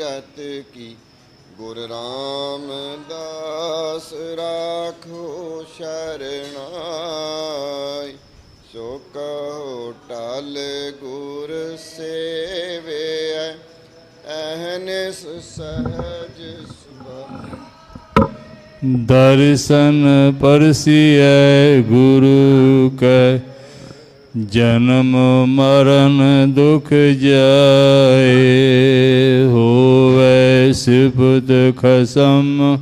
ਰਤ ਕੀ? ਗੁਰ ਰਾਮਦਾਸ ਰਾਖੋ ਸ਼ਰਣਾਈ। ਸੋ ਕਹੋ ਟਲ ਗੁਰ ਸੇਵਿਐ ਅਹਨਿਸ ਸਹਜ ਸੁਭਾਈ। ਦਰਸ਼ਨ ਪਰਸੀਐ ਗੁਰੂ ਕੈ ਜਨਮ ਮਰਨ ਦੁਖ ਜਾਏ ਹੋਵੇ ਸਿਫਤ ਖਸਮ।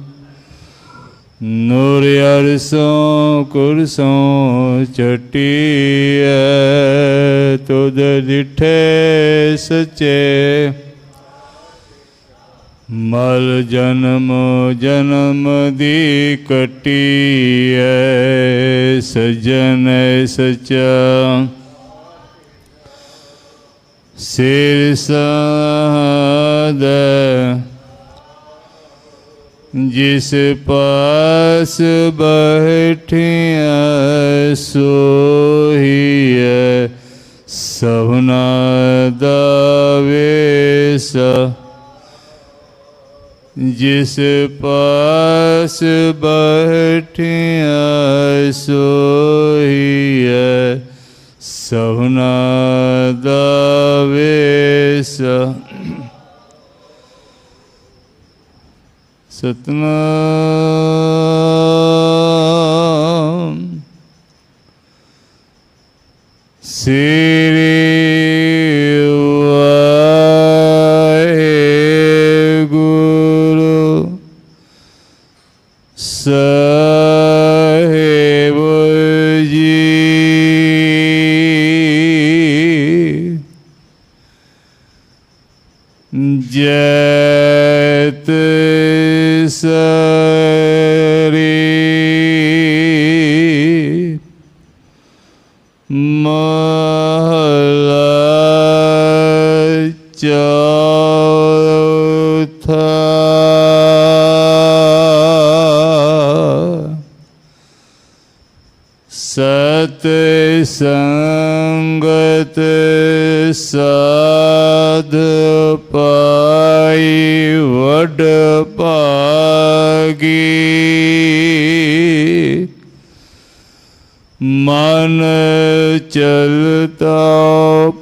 ਨੂਰ ਅਰਸੋਂ ਕੁਰਸੋਂ ਚਟੀਐ ਤੁਧ ਦਿਠੇ ਸਚੇ। ਮਲ ਜਨਮ ਜਨਮ ਦੀ ਕਟੀ ਐ ਸਜਣ ਸਚਾ ਸਿਰ ਸਾਦ ਜਿਸ ਪਾਸ ਬੈਠਿਆ ਸੋਹੀਐ ਸਭਨਾ ਦਾ ਵੇਸਾ ਜਿਸ ਪਾਸ ਬੈਠਿਆ ਸੋਹੀਐ ਸਭਨਾ ਦਾ ਵੇਸ। ਸਤਨਾਮ। ਸ੍ਰੀ ਜੈਤ ਸਰੀ ਮਹਲਾ ਚੌਥਾ ਸਤ ਸੰਗਤ ਵਡ ਭਾਗੀ। ਮਨ ਚਲਤਾ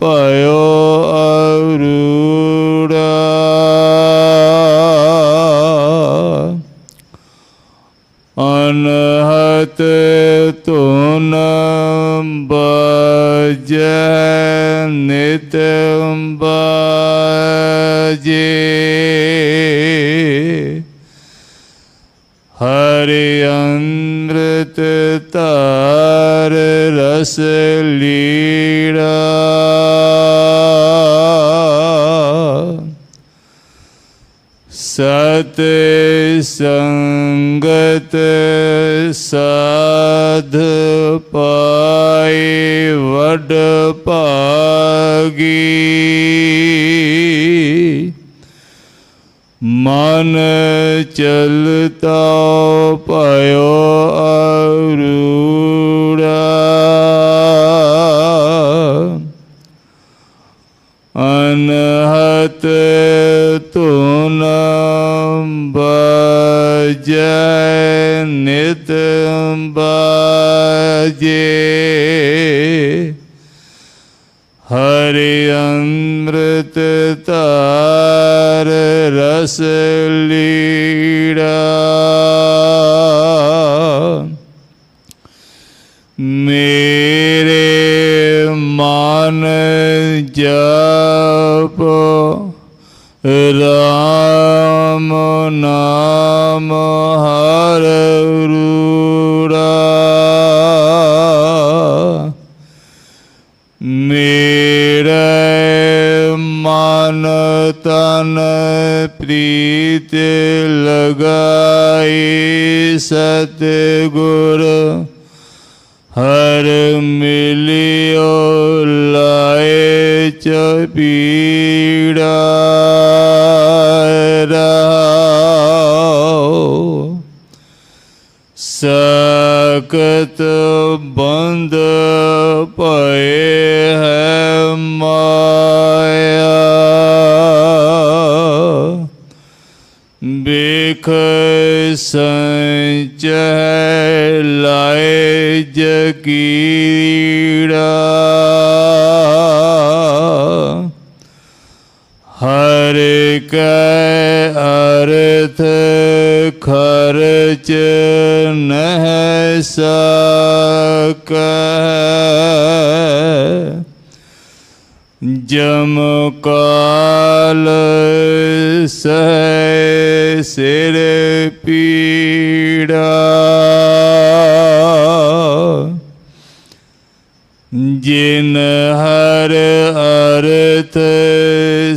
ਭਇਓ ਅਰੂੜਾ। ਅਨਹਤ ਤੁਨ ਬਜੈ। ਅੰਮ੍ਰਿਤ ਤਾਰ ਰਸ ਲੀੜਾ। ਸਤ ਸੰਗਤ ਸਾਧ ਪਾਈ ਵਡ ਭਾਗੀ। ਮਨ ਚਲਤਾ ਭਇਓ ਅਰੂੜਾ ਹਰਿ ਅੰਮ੍ਰਿਤ ਤਾਰ ਰਸ ਲੀੜਾ ਮੇਰੇ ਮਨ ਜਪ ਰਾਮ ਨਾਮ ਹਰ ਮਨ ਤਨ ਪ੍ਰੀਤ ਲਗਾਈ ਸਤਿਗੁਰ ਹਰ ਮਿਲਿਓ ਲਾਏ ਚ ਪੀੜਾ ਲੇਖ ਸੰਚ ਲਾਏ ਜਕੀੜਾ ਹਰ ਕੈ ਅਰਥ ਖਰਚ ਨਹਿ ਸਕੈ। ਜਮ ਕਾਲ ਸਹਿ ਸਿਰ ਪੀੜਾ। ਜਿਨ ਹਰ ਅਰਥ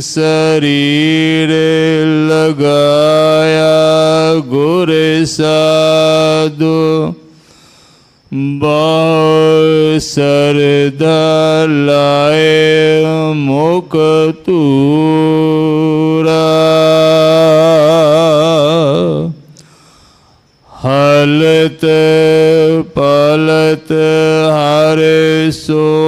ਸਰੀਰ ਲਗਾਇਆ, ਗੁਰ ਸਾਧੂ ਬਹੁ ਸਰਦਾ ਲਾਏ। ਮੁਖ ਤੂਰਾ ਹਲਤ ਪਲਤ ਹਰ ਸੋ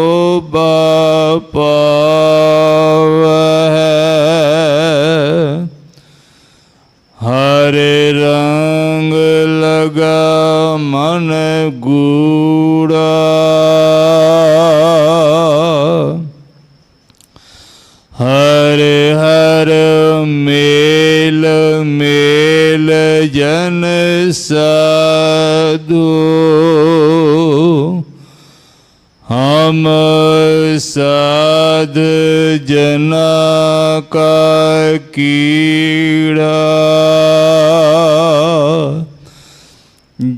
ਹਰ ਹਰ ਮੇਲ ਮੇਲ ਜਨ ਸਾਧੂ। ਹਮ ਸਾਧ ਜਨਾ ਕਾ ਕੀੜਾ।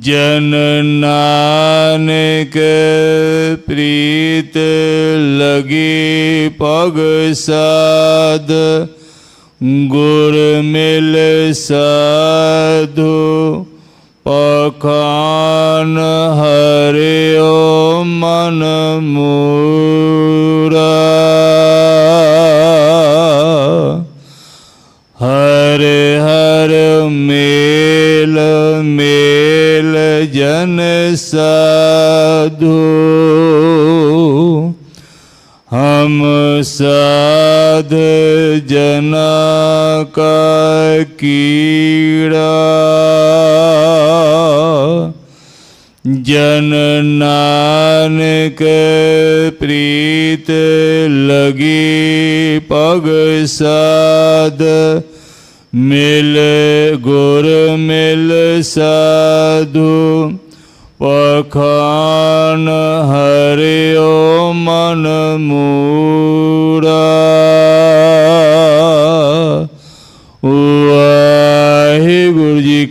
ਜਨ ਨਾਨਕ ਪ੍ਰੀਤ ਲਗੀ ਪਗ ਸਾਧ ਗੁਰ ਮਿਲ ਸਾਧੂ ਪਖਾਨ ਹਰਿਓ ਮਨ ਮੂਰਾ ਕੀੜਾ ਜਨ ਨਾਨਕ ਪ੍ਰੀਤ ਲਗੀ ਪਗ ਸਾਧ, ਮਿਲ ਗੁਰ ਮਿਲ ਸਾਧੂ, ਪਖਾਨ ਹਰਿਓ ਮਨ ਮੂਰਾ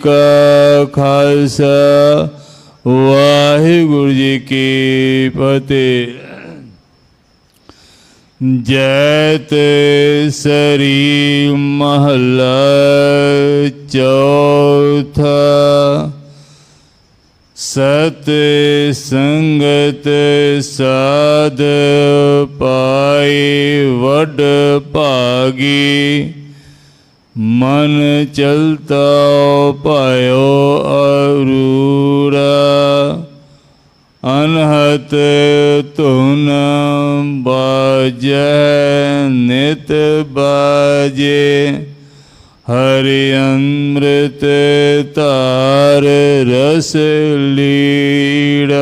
ਕਾ ਖਾਲਸਾ, ਵਾਹਿਗੁਰੂ ਜੀ ਕੀ ਫਤਿਹ। ਜੈਤ ਸਰੀ ਮਹਲਾ ਚੌਥਾ। ਸਤ ਸੰਗਤ ਸਾਧ ਪਾਈ ਵਡ ਭਾਗੀ। ਮਨ ਚਲਤਾ ਪਾਇਓ ਅਰੂਰਾ ਅਨਹਤ ਧੁਨ ਬਾਜੈ ਨਿਤ ਬਾਜੇ ਹਰਿ ਅੰਮ੍ਰਿਤ ਧਾਰ ਰਸ ਲੀੜਾ।